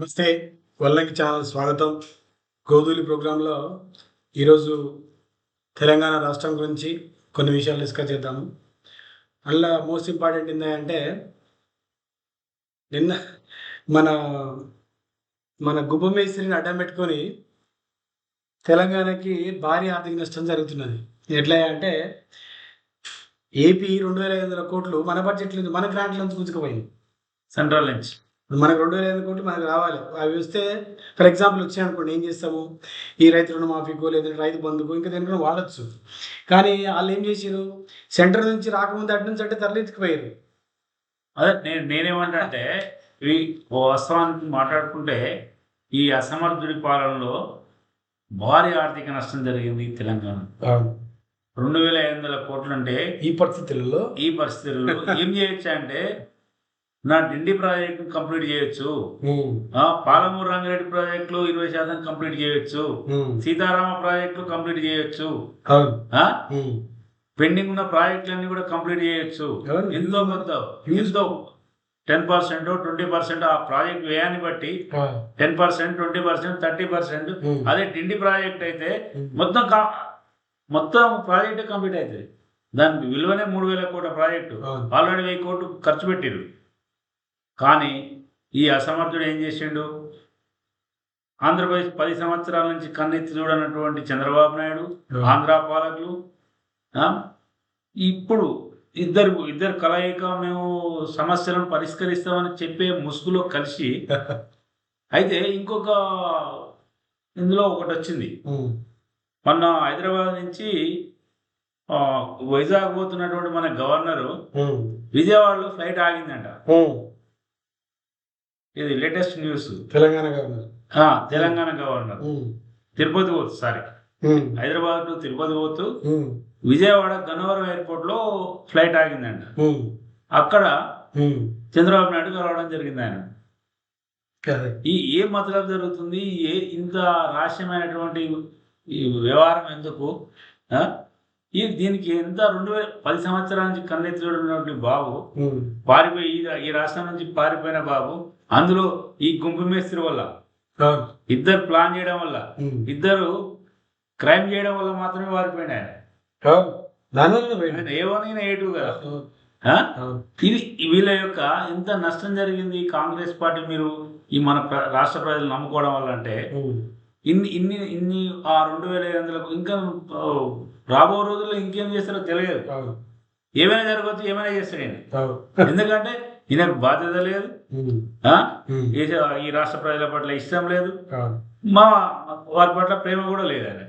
నమస్తే. వల్లంకి ఛానల్ స్వాగతం. గోధూలి ప్రోగ్రాంలో ఈరోజు తెలంగాణ రాష్ట్రం గురించి కొన్ని విషయాలు డిస్కస్ చేద్దాము. అందులో మోస్ట్ ఇంపార్టెంట్ ఏంటంటే నిన్న మన మన గుబ్బమేస్త్రిని అడ్డం పెట్టుకొని తెలంగాణకి భారీ ఆర్థిక నష్టం జరుగుతున్నది. ఎట్లా అంటే ఏపీ రెండు వేల ఐదు వందల కోట్లు మన బడ్జెట్ నుంచి మన గ్రాంట్ల నుంచి గుంజుకుపోయింది. సెంట్రల్ నుంచి. మనకు రెండు వేల ఐదు కోట్లు మనకు రావాలి. అవి వస్తే ఫర్ ఎగ్జాంపుల్ వచ్చాయి అనుకోండి ఏం చేస్తాము? ఈ రైతు రుణమాఫీకో లేదంటే రైతు బంధుకో ఇంకా దేనికో వాడచ్చు. కానీ వాళ్ళు ఏం చేసారు సెంటర్ నుంచి రాకముందు అటు నుంచి అంటే తరలించుకుపోయారు అదే నేను నేనేమంటే ఇవి ఓ వాస్తవానికి మాట్లాడుకుంటే ఈ అసమర్థుడి పాలనలో భారీ ఆర్థిక నష్టం జరిగింది తెలంగాణ. రెండు వేల ఐదు వందల కోట్లు అంటే ఈ పరిస్థితులలో? ఈ పరిస్థితుల్లో ఏం చేయొచ్చు అంటే నా డిండి ప్రాజెక్ట్ కంప్లీట్ చేయొచ్చు. పాలమూరు రంగారెడ్డి ప్రాజెక్టులు ఇరవై శాతం కంప్లీట్ చేయొచ్చు. సీతారామ ప్రాజెక్టులు కంప్లీట్ చేయొచ్చు. పెండింగ్ ఉన్న ప్రాజెక్టులన్నీ కూడా కంప్లీట్ చేయొచ్చు. ఎంతో కొంత ఎంతో టెన్ పర్సెంట్ ట్వంటీ పర్సెంట్ ఆ ప్రాజెక్ట్ వ్యయాన్ని బట్టి ten percent twenty percent thirty percent. అదే డిండి ప్రాజెక్ట్ అయితే మొత్తం మొత్తం ప్రాజెక్ట్ కంప్లీట్ అవుతుంది. దానికి విలువనే మూడు వేల కోట్ల ప్రాజెక్టు. ఆల్రెడీ వెయ్యి కోట్లు ఖర్చు పెట్టిరు కానీ ఈ అసమర్థుడు ఏం చేసిండు? ఆంధ్రప్రదేశ్ పది సంవత్సరాల నుంచి కన్నెత్తి చూడనటువంటి చంద్రబాబు నాయుడు ఆంధ్ర పాలకులు ఇప్పుడు ఇద్దరు ఇద్దరు కలయిక మేము సమస్యలను పరిష్కరిస్తామని చెప్పే ముసుగులో కలిసి అయితే ఇంకొక ఇందులో ఒకటి వచ్చింది. మొన్న హైదరాబాద్ నుంచి వైజాగ్ పోతున్నటువంటి మన గవర్నరు విజయవాడలో ఫ్లైట్ ఆగిందంట. ఇది latest news Telangana governor Telangana governor Tirupati పోతు సారీ హైదరాబాద్ టు తిరుపతి పోతూ విజయవాడ గన్నవరం ఎయిర్పోర్ట్లో ఫ్లైట్ ఆగిందంట. అక్కడ చంద్రబాబు నాయుడు కలవడం జరిగింది ఆయన ఈ ఏ మతలబ్ జరుగుతుంది? ఏ ఇంత రహస్యమైనటువంటి ఈ వ్యవహారం ఎందుకు? ఈ దీనికి ఎంత రెండు వేల పది సంవత్సరాల నుంచి కన్నెత్తినటువంటి బాబు పారిపోయి ఈ రాష్ట్రం నుంచి పారిపోయిన బాబు అందులో ఈ గుంపు మేస్త్రి వల్ల ఇద్దరు ప్లాన్ చేయడం వల్ల ఇద్దరు క్రైమ్ చేయడం వల్ల మాత్రమే పారిపోయిన ఆయన ఏవనైనా ఏటు కదా. ఆ? అవును. ఇది వీళ్ళ యొక్క ఎంత నష్టం జరిగింది కాంగ్రెస్ పార్టీ మీరు ఈ మన రాష్ట్ర ప్రజలు నమ్ముకోవడం వల్ల అంటే ఇన్ని ఇన్ని ఇన్ని ఆ రెండు వేల ఐదు వందలకు ఇంకా రాబో రోజుల్లో ఇంకేం చేస్తారో తెలియదు. ఏమైనా జరగవచ్చు ఏమైనా చేస్తాడు. ఎందుకంటే ఈయనకు బాధ్యత లేదు. ఈ ఈ రాష్ట్ర ప్రజల పట్ల ఇష్టం లేదు. మా వారి పట్ల ప్రేమ కూడా లేదు ఆయన.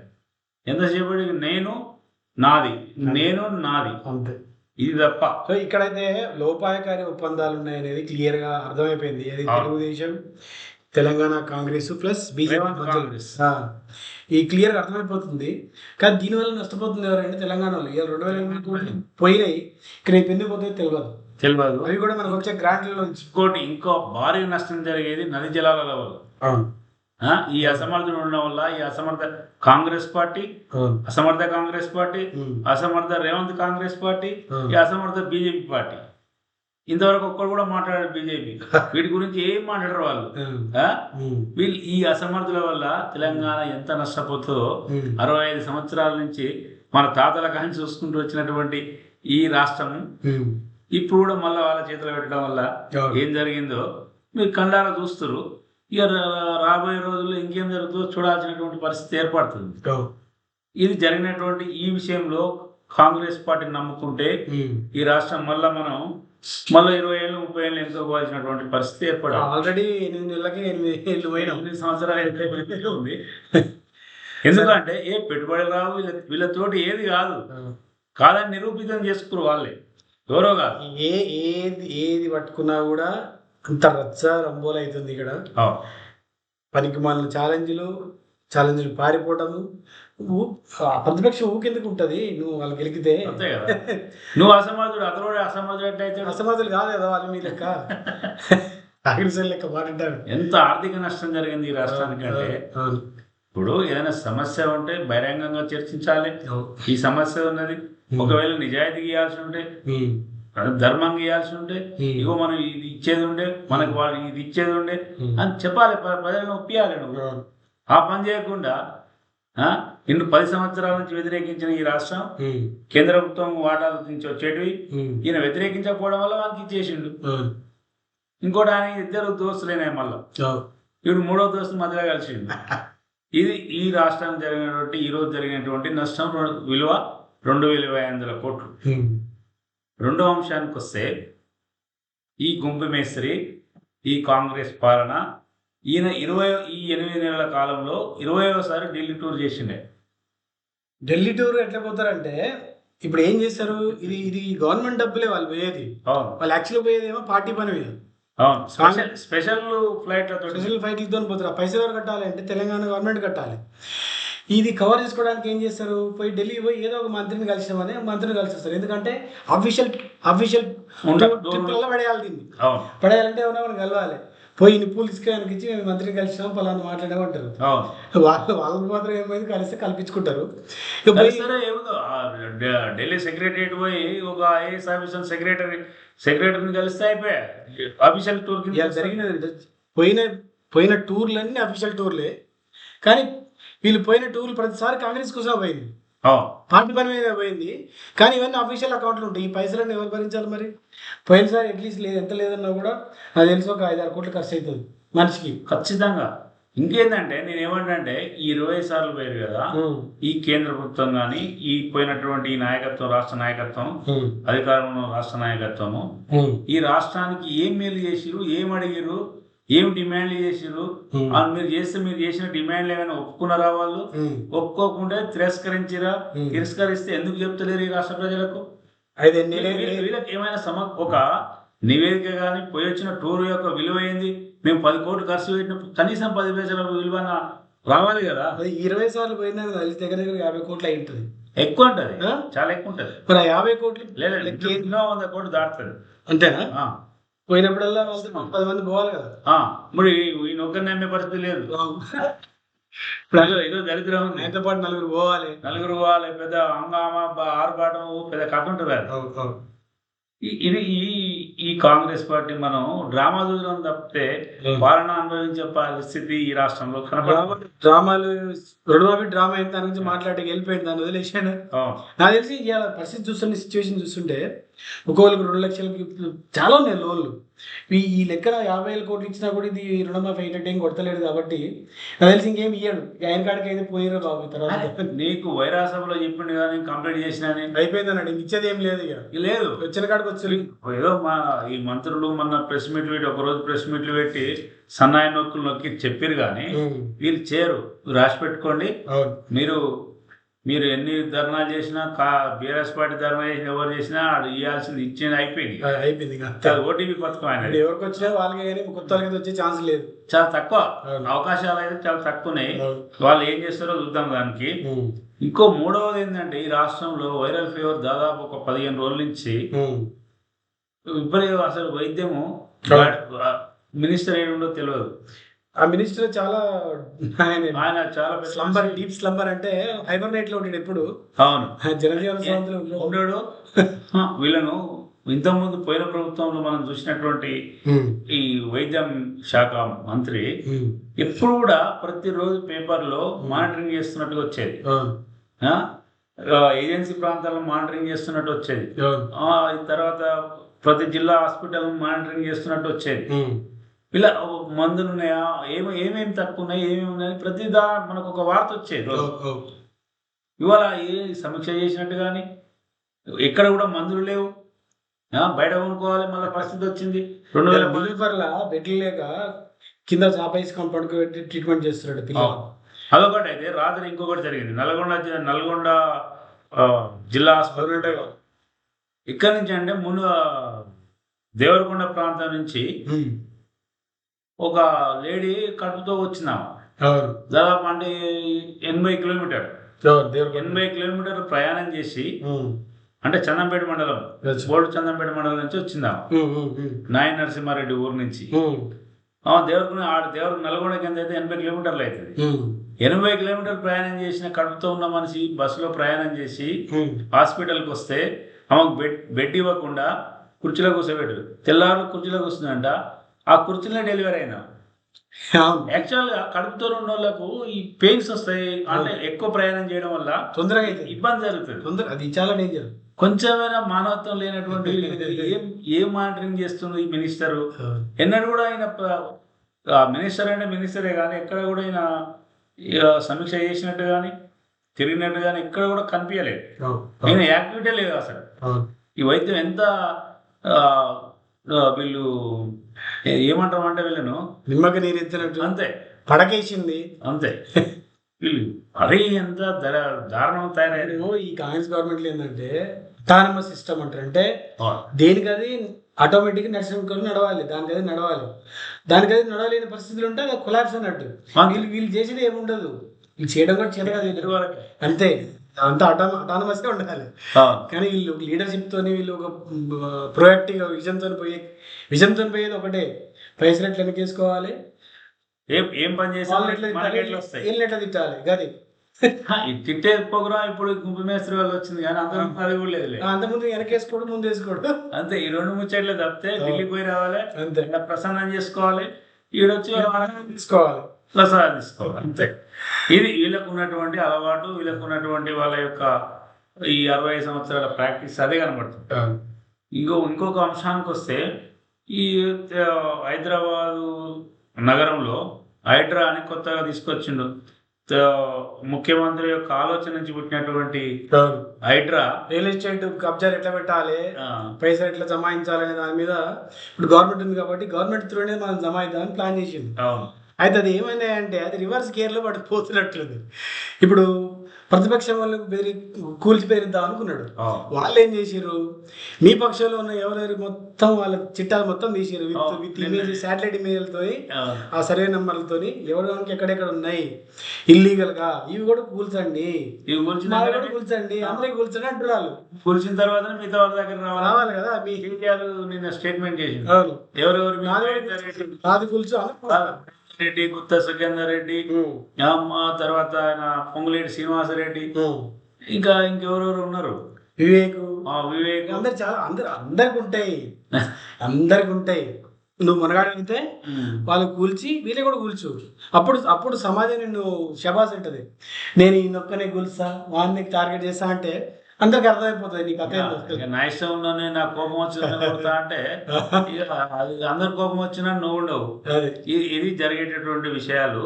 ఎంతసేపటి నేను నాది. నేను నాది. అంతే. ఇది తప్ప. సో ఇక్కడైతే లోపాయకారి ఒప్పందాలు ఉన్నాయనేది క్లియర్గా అర్థమైపోయింది అవును. Telugu Desam Telangana Congress plus BJP Congress. ఈ క్లియర్గా అర్థమైపోతుంది. కానీ దీనివల్ల నష్టపోతుంది ఎవరంటే తెలంగాణ వాళ్ళు. ఇవాళ రెండు వేల ఎనిమిది కోట్లు పోయినాయి. ఇక్కడ రేపు ఎన్ని పోతాయో తెలియదు తెలియదు అవి కూడా మనకు వచ్చే గ్రాంట్ల నుంచి ఇంకోటి ఇంకో భారీ నష్టం జరిగేది నది జలాల వల్ల ఈ అసమర్థుడు ఉండడం వల్ల ఈ అసమర్థ కాంగ్రెస్ పార్టీ. అసమర్థ కాంగ్రెస్ పార్టీ. అసమర్థ రేవంత్ కాంగ్రెస్ పార్టీ. ఈ అసమర్థ బీజేపీ పార్టీ ఇంతవరకు ఒక్కరు కూడా మాట్లాడారు బీజేపీ వీటి గురించి ఏం మాట్లాడరు వాళ్ళు. వీళ్ళు ఈ అసమర్థుల వల్ల తెలంగాణ ఎంత నష్టపోతుందో. అరవై ఐదు సంవత్సరాల నుంచి మన తాతల కానీ చూసుకుంటూ వచ్చినటువంటి ఈ రాష్ట్రము ఉమ్. ఇప్పుడు కూడా మళ్ళీ వాళ్ళ చేతిలో పెట్టడం వల్ల. ఏం జరిగిందో మీరు కండారా చూస్తారు. ఇక రాబోయే రోజుల్లో ఇంకేం జరుగుతుందో చూడాల్సినటువంటి పరిస్థితి ఏర్పడుతుంది. ఇది జరిగినటువంటి ఈ విషయంలో కాంగ్రెస్ పార్టీని నమ్ముకుంటే. ఈ రాష్ట్రం మళ్ళా మనం మళ్ళీ ఇరవై ఏళ్ళు ముప్పై ఏళ్ళు ఎన్నుకోవాల్సినటువంటి పరిస్థితి ఏర్పడాలి. ఆల్రెడీ ఎనిమిది నెలలకి ఎనిమిది ఏళ్ళు పోయినాం. ఎనిమిది సంవత్సరాలు ఉంది. ఎందుకంటే ఏ పెట్టుబడి రావు వీళ్ళ వీళ్ళతోటి ఏది కాదు. కాదని నిరూపితం చేసుకురు వాళ్ళే. కాదు ఏ ఏది ఏది పట్టుకున్నా కూడా అంత రచ్చ రంబోలు అవుతుంది ఇక్కడ. పనికి మాలిన ఛాలెంజ్లు ఛాలెంజ్లు పారిపోవటము. ప్రతిపక్షం ఊకెందుకు ఉంటది? నువ్వు వాళ్ళు గెలికితే అంతే కదా. నువ్వు అసమర్థుడు అతడు అసమర్థుడు అయితే అసమర్థులు కాదు కదా వాళ్ళు మీ లెక్క. కాంగ్రెస్ లెక్క మాట్లాడారు ఎంత ఆర్థిక నష్టం జరిగింది ఈ రాష్ట్రానికి అంటే. ఇప్పుడు ఏదైనా సమస్య ఉంటే బహిరంగంగా చర్చించాలి. ఈ సమస్య ఉన్నది. ఒకవేళ నిజాయితీ గీయాల్సి ఉంటే ఉమ్. ధర్మంగా ఇవ్వాల్సి ఉంటే ఇగో మనం ఇది ఇచ్చేది ఉండే మనకు వాళ్ళు ఇది ఇచ్చేది ఉండే అని చెప్పాలి. ప్ర- ప్రజలను ఒప్పియాలి నువ్వు. ఆ పని చేయకుండా ఇన్ని పది సంవత్సరాల నుంచి వ్యతిరేకించిన ఈ రాష్ట్రం కేంద్ర ప్రభుత్వం వాటాల నుంచి వచ్చేటివి ఈయన వ్యతిరేకించకపోవడం వల్ల వానికి ఇచ్చేసిండు. ఇంకోటి ఆయన ఇద్దరు దోస్తులేనాయి మళ్ళీ. ఇప్పుడు మూడో దోస్తు మధ్యలో కలిసిండు. ఇది ఈ రాష్ట్రానికి జరిగినటువంటి ఈ రోజు జరిగినటువంటి నష్టం విలువ రెండు వేల ఇరవై వందల కోట్లు. రెండో అంశానికి వస్తే ఈ గుంపు మేస్త్రి ఈ కాంగ్రెస్ పాలన ఈయన ఇరవై ఈ ఎనిమిది నెలల కాలంలో ఇరవైవసారి ఢిల్లీ టూర్ చేసిండే. ఢిల్లీ టూర్ ఎట్లా పోతారంటే ఇప్పుడు ఏం చేస్తారు ఇది ఇది గవర్నమెంట్ డబ్బులే వాళ్ళు పోయేది. వాళ్ళు యాక్చువల్గా పోయేది ఏమో పార్టీ పని మీద. అవును. స్పెషల్ స్పెషల్ ఫ్లైట్లతో స్పెషల్ ఫ్లైట్లతో ఆ పైసలు ఎవరు కట్టాలి అంటే తెలంగాణ గవర్నమెంట్ కట్టాలి. ఇది కవర్ చేసుకోవడానికి ఏం చేస్తారు? పోయి ఢిల్లీ పోయి ఏదో ఒక మంత్రిని కలిసినామని మంత్రిని కలిసిస్తారు. ఎందుకంటే అఫీషియల్ అఫీషియల్. ట్రిప్లలో పడేయాలి దీన్ని. పడేయాలంటే ఎవరైనా కలవాలి. పోయి ఇన్ని పూలు తీసుకొని ఇచ్చి మేము మంత్రిని కలిసినాం పలానా మాట్లాడమంటారు వాళ్ళు వాళ్ళకి మాత్రం ఏమైంది? కలిస్తే కల్పించుకుంటారు. ఢిల్లీ సెక్రటరియట్ పోయి ఒక ఐఏఎస్ ఆఫీసర్ సెక్రటరీ సెక్రటరీని కలిస్తే అయిపోయా? ఆఫీషియల్ టూర్ కింద జరిగినది పోయిన పోయిన టూర్లన్నీ అఫీషియల్ టూర్లే కానీ వీళ్ళు పోయిన టూర్లు ప్రతిసారి కాంగ్రెస్ కోసం పోయింది పార్టీ పని మీద పోయింది. కానీ ఇవన్నీ అఫీషియల్ అకౌంట్లు ఉంటాయి. ఈ పైసలన్నీ ఎవరు భరించాలి మరి? పోయినసారి అట్లీస్ట్ లేదు ఎంత లేదన్నా కూడా నాకు తెలిసి ఒక ఐదు ఆరు కోట్లు ఖర్చు అవుతుంది మనిషికి. ఖచ్చితంగా. ఇంకేందంటే నేను ఏమంటే ఈ ఇరవై సార్లు పోయారు కదా ఈ కేంద్ర ప్రభుత్వం కానీ ఈ పోయినటువంటి ఈ నాయకత్వం రాష్ట్ర నాయకత్వం అధికారంలో రాష్ట్ర నాయకత్వము ఈ రాష్ట్రానికి ఏం మేలు చేసిరు ఏం అడిగిరు ఏం డిమాండ్లు చేసిరు మీరు చేస్తే మీరు చేసిన డిమాండ్లు ఏమైనా ఒప్పుకున్నారా వాళ్ళు? ఒప్పుకోకుండా తిరస్కరించిరా. తిరస్కరిస్తే ఎందుకు చెప్తలేరు ఈ రాష్ట్ర ప్రజలకు? వీళ్ళకి ఏమైనా సమ ఒక నివేదిక కానీ పోయి వచ్చిన టూర్ యొక్క విలువ ఏంది? మేము పది కోట్లు ఖర్చు పెట్టిన కనీసం పది పైసల విలువ రావాలి కదా? అది ఇరవై సార్లు పోయినా కలిసి దగ్గర దగ్గర యాభై కోట్లు అయి ఉంటుంది ఎక్కువ ఉంటది? చాలా ఎక్కువ ఉంటది. మరి యాభై కోట్లు లేదా ఏంది? వంద కోట్లు దాటుతుంది అంతేనా. పోయినప్పుడల్లా పది మంది పోవాలి కదా. మరి ఈయన ఒక్కరిని నమ్మే పరిస్థితి లేదు. ఇదో దరిద్రం ఆయనతో పాటు నలుగురు పోవాలి. నలుగురు వాళ్ళ పెద్ద హంగామా బ- ఆర్భాటం పెద్ద కథ ఉంటుంది అది. ఇది ఈ ఈ కాంగ్రెస్ పార్టీ మనం డ్రామా చూడడం తప్పితే పాలన అనుభవించే పరిస్థితి ఈ రాష్ట్రంలో కనపడదు. డ్రామాలు రుణమాఫీ డ్రామా అయింది దాని గురించి మాట్లాడి వెళ్ళిపోయింది దాన్ని వదిలేసాను నాకు తెలిసి ఇవాళ పరిస్థితి చూస్తుంటే సిచ్యువేషన్ చూస్తుంటే ఒక్కొక్కరికి రెండు లక్షలకి చాలా ఉన్నాయి లోన్లు. ఈ లెక్కన యాభై వేల కోట్లు ఇచ్చినా కూడా ఇది రుణమాఫీ అయ్యేటట్టు ఏం కొడతలేడు కాబట్టి నాకు తెలిసి ఇంకేం ఇయ్యాడు. ఆయన కాడికి అయితే పోయిరా బాబు తర్వాత. నీకు వైరాసభలో చెప్పిండు కానీ కంప్లీట్ చేసినా అయిపోయింది అన్నాడు ఇచ్చేది ఏం లేదు ఇక. లేదు. వచ్చిన కాడికి వచ్చి ఏదో మా ఈ మంత్రులు మొన్న ప్రెస్ మీట్లు పెట్టి ఒక రోజు ప్రెస్ మీట్లు పెట్టి సన్నాయి నొక్కులు నొక్కి చెప్పారు కానీ వీళ్ళు చేయరు. రాసి పెట్టుకోండి. మీరు మీరు ఎన్ని ధర్నాలు చేసినా కా బీఆర్ఎస్ పార్టీ ధర్నా చేసిన ఎవరు చేసినా అది ఇవ్వాల్సింది ఇచ్చింది అయిపోయింది. అయిపోయింది ఓటీపీ పథకం అనేది ఎవరికి వచ్చినా వాళ్ళకి కానీ కొత్త వాళ్ళకి వచ్చే ఛాన్స్ లేదు. చాలా తక్కువ. అవకాశాలు అయితే చాలా తక్కువ ఉన్నాయి. వాళ్ళు ఏం చేస్తారో చూద్దాం దానికి. ఇంకో మూడవది ఏంటంటే ఈ రాష్ట్రంలో వైరల్ ఫీవర్ దాదాపు ఒక పదిహేను రోజుల నుంచి. విపరీత అసలు వైద్యము మినిస్టర్ ఏడుండో తెలియదు. ఆ మినిస్టర్ చాలా ఆయన. ఆయన చాలా స్లంబర్ డీప్ స్లంబర్ అంటే హైబర్నైట్లో ఉంటాడు ఎప్పుడు? అవును. జనజీవన హ, వీళ్ళను ఇంతకుముందు పోయిన ప్రభుత్వంలో మనం చూసినటువంటి. ఈ వైద్యం శాఖ మంత్రి. ఎప్పుడు కూడా ప్రతిరోజు పేపర్లో మానిటరింగ్ చేస్తున్నట్టుగా వచ్చేది. అవును. ఆ? ఆ, ఏజెన్సీ ప్రాంతాల్లో మానిటరింగ్ చేస్తున్నట్టు వచ్చేది. తర్వాత ప్రతి జిల్లా హాస్పిటల్ మానిటరింగ్ చేస్తున్నట్టు వచ్చేది. ఇలా మందులు ఉన్నాయా? ఏమి ఏమేమి తక్కువ ఉన్నాయి ఏమేమి ఉన్నాయి ప్రతి దా మనకు ఒక వార్త వచ్చేది. ఇవాళ ఏ సమీక్ష చేసినట్టు కానీ ఎక్కడ కూడా మందులు లేవు. ఆ, బయట కొనుక్కోవాలి మళ్ళీ పరిస్థితి వచ్చింది. రెండు వేల బిలీఫర్లా బెడ్లు లేక కింద చాపేసి కాంపౌండ్ పెట్టి ట్రీట్మెంట్ చేస్తున్నాడు పిల్లలు. అదొకటి అయితే రాత్రి ఇంకొకటి జరిగింది. నల్గొండ నల్గొండ జిల్లా హాస్పిటల్ ఇక్కడ నుంచి అంటే ముందు దేవరకొండ ప్రాంతం నుంచి. ఒక లేడీ కడుపుతో అవును దాదాపు అంటే ఎనభై కిలోమీటర్ ఎనభై కిలోమీటర్లు ప్రయాణం చేసి. అంటే చందంపేట మండలం. బోర్డు చందంపేట మండలం నుంచి వచ్చిందాం. నాయ నరసింహారెడ్డి ఊరు నుంచి దేవరకొండ ఆడ దేవర నల్గొండ కింద అయితే ఎనభై కిలోమీటర్లు అవుతుంది. ఎనభై కిలోమీటర్లు ప్రయాణం చేసిన కడుపుతో ఉన్న మనిషి బస్సులో ప్రయాణం చేసి. హాస్పిటల్కి వస్తే ఆమెకు బెడ్ బెడ్ ఇవ్వకుండా కుర్చీలో కూర్చోబెట్టారు తెల్లారు కుర్చీలో కూర్చుందంట ఆ కుర్చీలో డెలివరీ అయినా. యాక్చువల్గా కడుపుతో ఉన్న వాళ్ళకు ఈ పెయిన్స్ వస్తాయి అంటే ఎక్కువ ప్రయాణం చేయడం వల్ల తొందరగా అయితే ఇబ్బంది జరుగుతుంది. తొందర అది చాలా డేంజర్ కొంచెమైనా మానవత్వం లేనటువంటి ఏం ఏం మానిటరింగ్ చేస్తుంది ఈ మినిస్టర్ ఎన్నడూ కూడా ఆయన మినిస్టర్ అంటే మినిస్టరే కానీ ఎక్కడ కూడా ఆయన సమీక్ష చేసినట్టు కానీ తిరిగినట్టు కానీ ఎక్కడ కూడా కనిపించలేదు. ఆయన యాక్టివిటీ లేదు అసలు. ఈ వైద్యం ఎంత వీళ్ళు ఏ- ఏమంటారు అంటే వీళ్ళను. నిమ్మక నీరు ఎత్తినట్టు. అంతే. పడకేసింది. అంతే. వీళ్ళు మరీ ఎంత ధర దారుణం తయారయ్యారు ఈ కాంగ్రెస్ గవర్నమెంట్ ఏంటంటే అటానమస్ సిస్టమ్ అంటారు అంటే దేనికి అది ఆటోమేటిక్ నడిచిన నడవాలి దానికి అది నడవాలి. దానికి అది నడవలేని పరిస్థితులు ఉంటే అది కొలాప్స్ అన్నట్టు. వీళ్ళు వీళ్ళు చేసేది ఏముండదు. వీళ్ళు చేయడం కూడా వీళ్ళు. అంతే. అంతా అటా అటానమస్గా ఉండాలి కానీ వీళ్ళు లీడర్షిప్ తోని వీళ్ళు ఒక ప్రొయాక్టివ్ విజన్తో పోయే విజన్తో పోయేది ఒకటే. పైసలు ఎట్లా వెనకేసుకోవాలి ఏం ఏం పని చేసి తిట్టాలి? ఎట్లా తిట్టాలి? గది. తిట్టే ప్రోగ్రామ్ ఇప్పుడు మేస్త్రి వాళ్ళు వచ్చింది కానీ అంత అది కూడా లేదు అంతకుముందు వెనకేసుకోవడం ముందు వేసుకోవడం అంతే ఈ రెండు ముచ్చట్లు తప్పితే ఢిల్లీకి పోయి రావాలి అంతే. ప్రసన్నం చేసుకోవాలి ఈడొచ్చి తీసుకోవాలి ప్రసాదం తీసుకోవాలి అంతే. ఇది వీళ్ళకు ఉన్నటువంటి అలవాటు వీళ్ళకు ఉన్నటువంటి వాళ్ళ యొక్క ఈ అరవై సంవత్సరాల ప్రాక్టీస్ అదే కనబడుతుంది. ఇంకో ఇంకొక అంశానికి వస్తే ఈ హైదరాబాదు నగరంలో హైడ్రా అని కొత్తగా తీసుకొచ్చిండు. ముఖ్యమంత్రి యొక్క ఆలోచన నుంచి పుట్టినటువంటి హైడ్రా. రియల్ ఎస్టేట్ కబ్జాలు ఎట్లా పెట్టాలి? పైసలు ఎట్లా జమాయించాలనే దాని మీద ఇప్పుడు గవర్నమెంట్ ఉంది కాబట్టి గవర్నమెంట్ త్రూనే మనం జమాయిద్దామని ప్లాన్ చేసింది అవును. అయితే అది ఏమైంది అంటే అది రివర్స్ గేర్లో పడి పోతున్నట్లుంది. ఇప్పుడు ప్రతిపక్షం వాళ్ళు బెదిరి కూల్చి బెదిరిద్దాం అనుకున్నాడు వాళ్ళు ఏం చేసిర్రు? మీ పక్షంలో ఉన్న ఎవరెవరు మొత్తం వాళ్ళ చిట్టాలు మొత్తం తీసిర్రు. విత్. విత్ ఇమేజ్ శాటిలైట్ ఇమేజ్లతో. ఆ. సర్వే నెంబర్లతో ఎవరికి ఎక్కడెక్కడ ఉన్నాయి? ఇల్లీగల్గా ఇవి కూడా కూల్చండి. ఇవి కూల్చండి. అందరికి కూల్చండి అంటున్నారు. కూర్చున్న తర్వాత మిగతా వాళ్ళ దగ్గర రావాలి? రావాలి కదా మీ కేటీఆర్ నిన్న స్టేట్మెంట్ అవును. ఎవరెవరు నాది కూల్చు. రెడ్డి గుత్త సుఖేందర్ రెడ్డి తర్వాత ఆయన పొంగులేటి శ్రీనివాసరెడ్డి ఉమ్. ఇంకా ఇంకెవరెవరు ఉన్నారు? వివేక్. ఆ వివేక్. అందరు చాలా అందరు అందరికి ఉంటాయి. అందరికి ఉంటాయి. నువ్వు మునగాడు అయితే ఉమ్. వాళ్ళు కూల్చి వీళ్ళే కూడా కూల్చు. అప్పుడు అప్పుడు సమాజం నిన్ను శబాస్ ఉంటుంది నేను ఈ నొక్కనే కూల్స్తా వాడిని టార్గెట్ చేస్తా అంటే అందరికి అర్థమైపోతుంది నీకు. ఇక నా నా కోపం వచ్చిందని కొడతా అంటే అందరి కోపం వచ్చినా నువ్వు ఉండవు. ఇది జరిగేటటువంటి విషయాలు.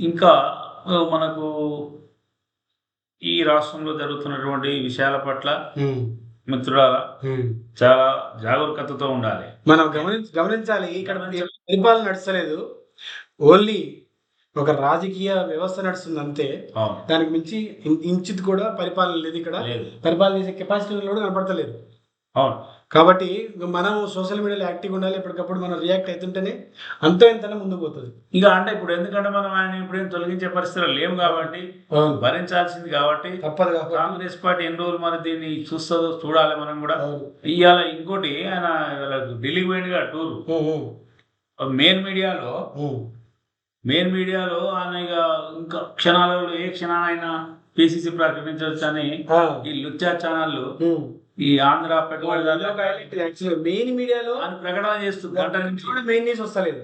ఇంకా మనకు ఈ రాష్ట్రంలో జరుగుతున్నటువంటి విషయాల పట్ల ఉమ్. చాలా జాగరూకతతో ఉండాలి. మనం గమనించ గమనించాలి. ఇక్కడ పరిపాలన నడుస్తలేదు. ఓన్లీ ఒక రాజకీయ వ్యవస్థ నడుస్తుంది అంతే దానికి మించి ఇంచిత్ కూడా పరిపాలన లేదు ఇక్కడ. పరిపాలన చేసే కెపాసిటీ కూడా కనపడతలేదు. అవును. కాబట్టి మనం సోషల్ మీడియాలో యాక్టివ్ ఉండాలి ఎప్పటికప్పుడు మనం రియాక్ట్ అవుతుంటేనే అంతో ఎంతనే ముందుకు పోతుంది. ఇక అంటే ఇప్పుడు ఎందుకంటే మనం ఆయన ఇప్పుడు తొలగించే పరిస్థితులు లేవు కాబట్టి భరించాల్సింది కాబట్టి తప్పదు కాంగ్రెస్ పార్టీ ఎన్ని రోజులు మరి దీన్ని చూస్తుందో చూడాలి మనం కూడా. ఇవాళ ఇంకోటి ఆయన ఢిల్లీకి పోయిందిగా టూర్. మెయిన్ మీడియాలో. మెయిన్ మీడియాలో ఆయన ఇక ఇంకా క్షణాలలో ఏ క్షణానైనా పిసిసి ప్రకటించవచ్చు అని ఈ లుచ్చా ఛానళ్ళు. ఈ ఆంధ్ర పెట్టుబడిదారులు మెయిన్ మీడియాలో అని ప్రకటన చేస్తుంది గంట నుంచి. కూడా మెయిన్ న్యూస్ వస్తలేదు.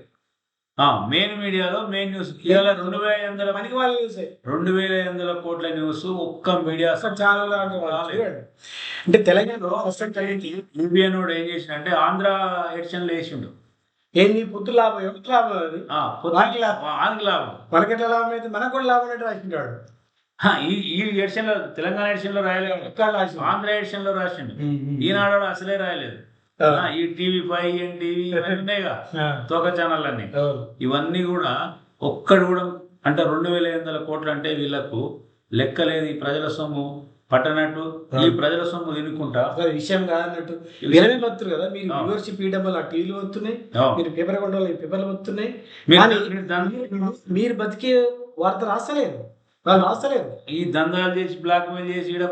మెయిన్ మీడియాలో మెయిన్ న్యూస్ ఇవాళ రెండు వేల ఎనిమిది వందల పనికి వాళ్ళ న్యూస్ రెండు వేల ఎనిమిది వందల కోట్ల న్యూస్ ఒక్క మీడియా ఛానల్ అంటే తెలంగాణలో యూబిఎన్ ఏం చేసిండంటే ఆంధ్ర ఎడిషన్ వేసిండు. ఏంది పుత్తు లాభం ఎవరికి లాభం అది. పొద్దు- వానికి లాభం. ఆనికి లాభం. మనకి ఎట్లా లాభం అయితే మనకు కూడా లాభం అంటే రాసింటాడు హా, ఈ ఈ ఎడిషన్లో తెలంగాణ ఎడిషన్లో రాయలేదు రాసిండు? ఆంధ్ర ఎడిషన్లో రాసిండు. ఈనాడు అసలే రాయలేదు. ఈ టీవీ ఫైవ్ ఎన్టీవీ ఇవన్నీ ఉన్నాయిగా. తోక ఛానల్ అన్ని. ఇవన్నీ కూడా ఒక్కడు కూడా అంటే రెండు వేల ఐదు వందల కోట్లు అంటే వీళ్ళకు లెక్క లేదు ఈ ప్రజల సొమ్ము. పట్టనట్టు ఈ ప్రజల సొమ్ము తినుకుంటా. విషయం కాదన్నట్టు. వినమే బతురు కదా మీరు. వ్యూవర్షిప్ ఇవ్వడం వల్ల టీవీలు వస్తున్నాయి మీరు పేపర్ వల్ల పేపర్లు వస్తున్నాయి మీరు- బతికే వార్త రాస్తలేరు. వాళ్ళు రాస్తలేరు. ఈ దందాలు చేసి బ్లాక్ మెయిల్ చేసి ఈడ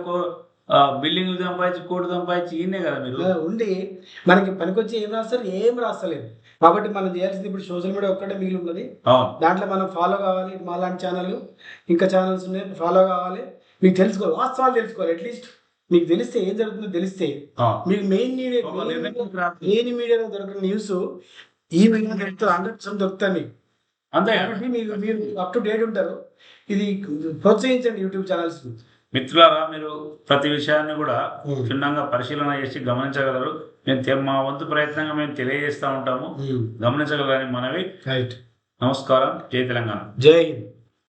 బిల్డింగ్లు సంపాదించి కోట్లు సంపాదించి ఈయనే కదా మీరు. ఉండి మనకి పనికొచ్చి ఏం రాస్తారు ఏం రాస్తలేరు. కాబట్టి మనం చేయాల్సింది ఇప్పుడు సోషల్ మీడియా ఒక్కటే మిగిలి ఉన్నది. దాంట్లో మనం ఫాలో కావాలి మా లాంటి ఛానల్ ఇంకా ఛానల్స్ ఉన్నాయి ఫాలో కావాలి. మీకు తెలుసుకోవాలి వాస్తవాలు తెలుసుకోవాలి అట్లీస్ట్ మీకు తెలిస్తే ఏం జరుగుతుందో తెలిస్తే. మీకు మెయిన్ మెయిన్ మీడియాలో దొరికిన న్యూస్ ఈ మీడియా దొరుకుతుంది హండ్రెడ్ పర్సెంట్ దొరుకుతుంది మీకు. అంతే కాబట్టి మీకు మీరు అప్ టు డేట్ ఉంటారు. ఇది ప్రోత్సహించండి యూట్యూబ్ ఛానల్స్ మిత్రులారా మీరు ప్రతి విషయాన్ని కూడా క్షుణ్ణంగా పరిశీలన చేసి గమనించగలరు. మేము మా వంతు ప్రయత్నంగా మేము తెలియజేస్తూ ఉంటాము. గమనించగలరని మనవి. రైట్ నమస్కారం. జై తెలంగాణ. జై హింద్.